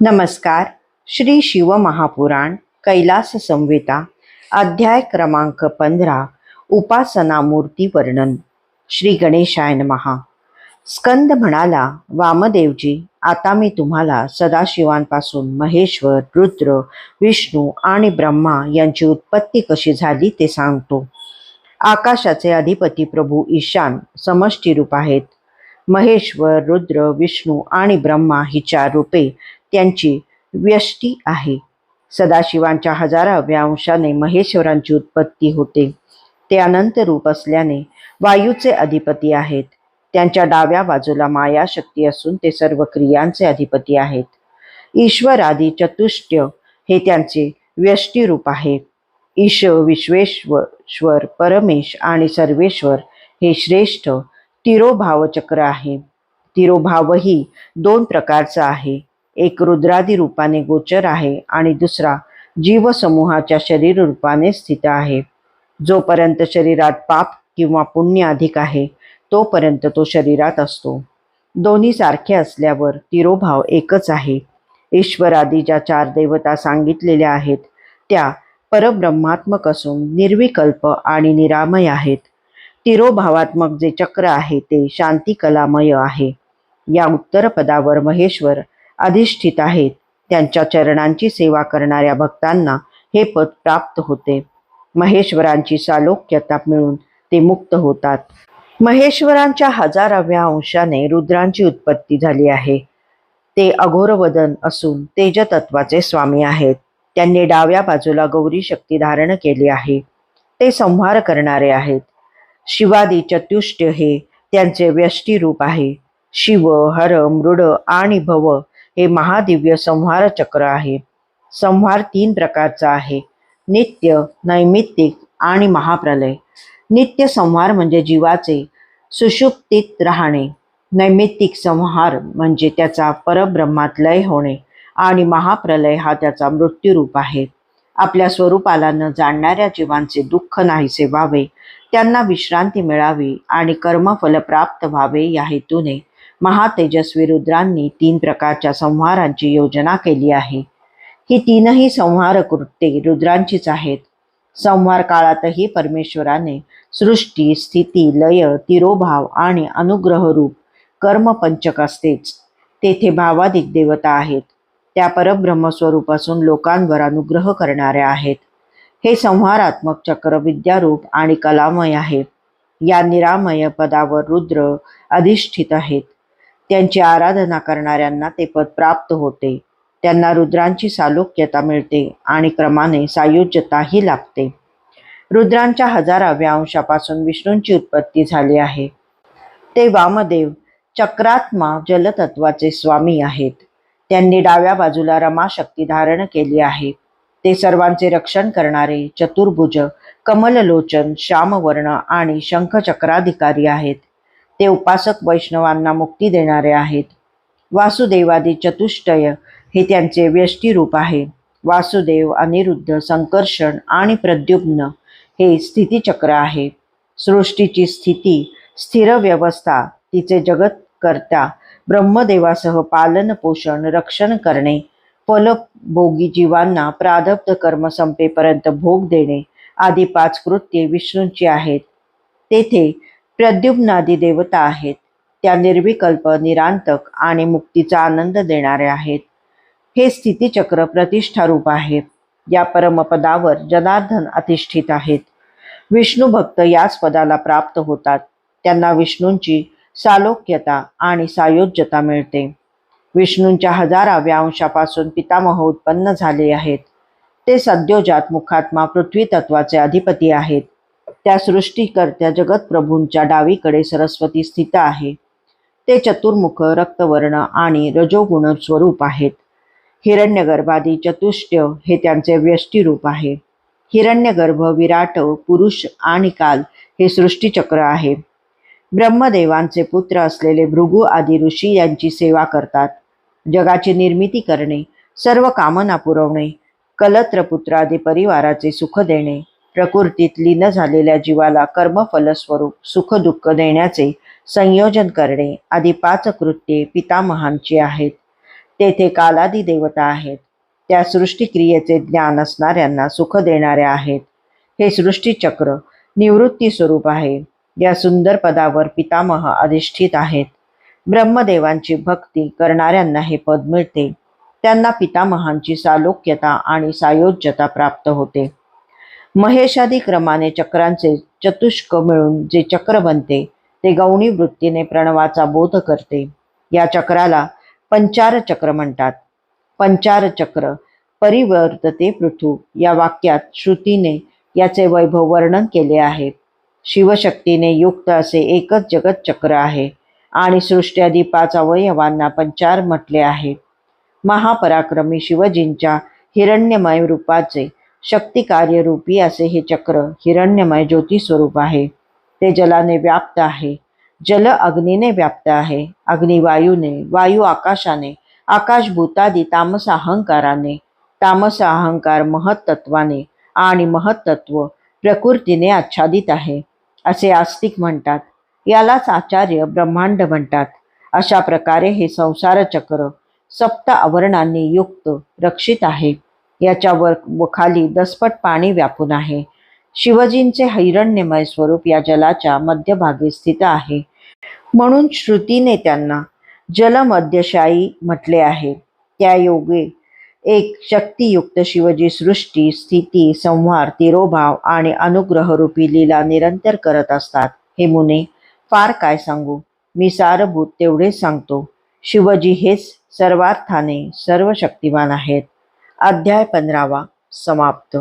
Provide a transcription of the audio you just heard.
नमस्कार. श्री शिव महापुराण कैलास संहिता अध्याय क्रमांक पंधरा उपासना मूर्ती वर्णन. श्री गणेशाय महा स्कंद म्हणाला वामदेवजी आता मी तुम्हाला सदाशिवांपासून महेश्वर रुद्र विष्णू आणि ब्रह्मा यांची उत्पत्ती कशी झाली ते सांगतो. आकाशाचे अधिपती प्रभू ईशान समष्टी रूप आहेत. महेश्वर रुद्र विष्णू आणि ब्रह्मा ही चार रूपे त्यांची व्यष्टी आहे. सदाशिवांच्या हजाराव्या अंशाने महेश्वरांची उत्पत्ती होते. ते अनंत रूप असल्याने वायूचे अधिपती आहेत. त्यांच्या डाव्या बाजूला माया शक्ती असून ते सर्व क्रियांचे अधिपती आहेत. ईश्वर आदी चतुष्ट्य हे त्यांचे व्यष्टीरूप आहे. ईश विश्वेश्वर परमेश आणि सर्वेश्वर हे श्रेष्ठ तिरोभाव चक्र आहे. तिरोभावही दोन प्रकारचा आहे. एक रुद्रादी रूपाने गोचर आहे आणि दुसरा जीवसमूहाच्या शरीर रूपाने स्थित आहे. जोपर्यंत शरीरात पाप किंवा पुण्य अधिक आहे तोपर्यंत तो शरीरात असतो. दोन्ही सारखे असल्यावर तिरोभाव एकच आहे. ईश्वरादी ज्या चार देवता सांगितलेल्या आहेत त्या परब्रह्मात्मक असून निर्विकल्प आणि निरामय आहेत. तिरोभावात्मक जे चक्र आहे ते शांती कलामय आहे. या उत्तर पदावर महेश्वर अधिष्ठित आहेत. त्यांच्या चरणांची सेवा करणाऱ्या भक्तांना हे पद प्राप्त होते. महेश्वरांची सालोक्यता मिळून ते मुक्त होतात. महेश्वरांच्या हजाराव्या अंशाने रुद्रांची उत्पत्ती झाली आहे. ते अघोरवदन असून तेजतत्वाचे स्वामी आहेत. त्यांनी डाव्या बाजूला गौरी शक्ती धारण केली आहे. ते संहार करणारे आहेत. शिवादी चतुष्ट हे त्यांचे व्यष्टी रूप आहे. शिव हर मृड आणि भव हे महादिव्य संहार चक्र आहे. संहार तीन प्रकारचा आहे. नित्य नैमित्तिक आणि महाप्रलय. नित्य संहार म्हणजे जीवाचे सुषुप्तीत राहणे. नैमित्तिक संहार म्हणजे त्याचा परब्रह्मात लय होणे आणि महाप्रलय हा त्याचा मृत्यूरूप आहे. आपल्या स्वरूपाला न जाणणाऱ्या जीवांचे दुःख नाहीसे व्हावे. त्यांना विश्रांती मिळावी आणि कर्मफल प्राप्त व्हावे या हेतूने महातेजस्वी रुद्रांनी तीन प्रकारच्या संहारांची योजना केली आहे. ही तीनही संहार कृत्ये रुद्रांचीच आहेत. संहार काळातही परमेश्वराने सृष्टी स्थिती लय तिरोभाव आणि अनुग्रहरूप कर्मपंचक असतेच. तेथे भावाधिक देवता आहेत. त्या परब्रह्मस्वरूप असून लोकांवर अनुग्रह करणाऱ्या आहेत. हे संहारात्मक चक्र विद्यारूप आणि कलामय आहे. या निरामय पदावर रुद्र अधिष्ठित आहेत. त्यांची आराधना करणाऱ्यांना ते पद प्राप्त होते. त्यांना रुद्रांची सालोक्यता मिळते आणि क्रमाने सायुज्यताही लाभते रुद्रांच्या हजाराव्या अंशापासून विष्णूंची उत्पत्ती झाली आहे. ते वामदेव चक्रात्मा जलतत्वाचे स्वामी आहेत. त्यांनी डाव्या बाजूला रमाशक्ती धारण केली आहे. ते सर्वांचे रक्षण करणारे चतुर्भुज कमललोचन श्यामवर्ण आणि शंखचक्राधिकारी आहेत. ते उपासक वैष्णवांना मुक्ती देणारे आहेत. वासुदेवादी चतुष्टय हे त्यांचे व्यष्टीरूप आहे. वासुदेव अनिरुद्ध संकर्षण आणि प्रद्युम्न हे स्थितीचक्र आहे. सृष्टीची स्थिती स्थिर व्यवस्था तिचे जगतकर्ता ब्रह्मदेवासह पालन पोषण रक्षण करणे फलभोगी जीवांना प्रारब्ध कर्म संपेपर्यंत भोग देणे आदी पाच कृत्ये विष्णूंची आहेत. तेथे प्रद्युम्नादी देवता आहेत. त्या निर्विकल्प निरांतक आणि मुक्तीचा आनंद देणारे आहेत. हे स्थितीचक्र प्रतिष्ठारूप आहे. या परमपदावर जनार्दन अधिष्ठित आहेत. विष्णू भक्त याच पदाला प्राप्त होतात. त्यांना विष्णूंची सालोक्यता आणि सायोज्यता मिळते. विष्णूंच्या हजाराव्या अंशापासून पितामह उत्पन्न झाले आहेत. ते सद्योजात मुखात्मा पृथ्वी तत्वाचे अधिपती आहेत. त्या सृष्टीकर्त्या जगतप्रभूंच्या डावीकडे सरस्वती स्थित आहे. ते चतुर्मुख रक्तवर्ण आणि रजोगुण स्वरूप आहेत. हिरण्यगर्भादी चतुष्ट्य हे त्यांचे व्यष्टिरूप आहे. हिरण्यगर्भ विराट पुरुष आणि काल हे सृष्टीचक्र आहे. ब्रह्मदेवांचे पुत्र असलेले भृगू आदी ऋषी यांची सेवा करतात. जगाची निर्मिती करणे सर्व कामना पुरवणे कलत्रपुत्रादी परिवाराचे सुख देणे प्रकृतीत लीन झालेल्या जीवाला कर्मफलस्वरूप सुख दुःख देण्याचे संयोजन करणे आदी पाच कृत्ये पितामहांची आहेत. तेथे कालादी देवता आहेत. त्या सृष्टिक्रियेचे ज्ञान असणाऱ्यांना सुख देणाऱ्या आहेत. हे सृष्टीचक्र निवृत्ती स्वरूप आहे. या सुंदर पदावर पितामह अधिष्ठित आहेत. ब्रह्मदेवांची भक्ती करणाऱ्यांना हे पद मिळते. त्यांना पितामहांची सालोक्यता आणि सायोज्यता प्राप्त होते. महेशादी क्रमाने चक्रांचे चतुष्क मिळून जे चक्र बनते ते गौणी वृत्तीने प्रणवाचा बोध करते. या चक्राला पंचार चक्र म्हणतात. पंचार चक्र परिवर्तते पृथू या वाक्यात श्रुतीने याचे वैभव वर्णन केले आहे. शिवशक्तीने युक्त असे एकच जगत चक्र आहे आणि सृष्ट्यादी पाच अवयवांना पंचार म्हटले आहे. महापराक्रमी शिवजींच्या हिरण्यमय रूपाचे शक्ती कार्यरूपी असे हे चक्र हिरण्यमय ज्योती स्वरूप आहे. ते जलाने व्याप्त आहे. जल अग्नीने व्याप्त आहे. अग्नी वायूने वायू आकाशाने आकाश भूतादी तामस अहंकाराने तामस अहंकार महत्त्वाने आणि महत्त्व प्रकृतीने आच्छादित आहे असे आस्तिक म्हणतात. यालाच आचार्य ब्रह्मांड म्हणतात. अशा प्रकारे हे संसार चक्र सप्त आवरणांनी युक्त रक्षित आहे. याच्यावर व खाली दसपट पाणी व्यापून आहे. शिवजींचे हैरण्यमय स्वरूप या जलाच्या मध्यभागी स्थित आहे. म्हणून श्रुतीने त्यांना जलमध्यशायी म्हटले आहे. त्या योगे एक शक्तियुक्त शिवजी सृष्टी स्थिती संहार तिरोभाव आणि अनुग्रहरूपी लीला निरंतर करत असतात. हे मुने फार काय सांगू? मी सारभूत तेवढेच सांगतो. शिवजी हेच सर्वार्थाने सर्व शक्तिमान आहेत. अध्याय पंधरावा समाप्त.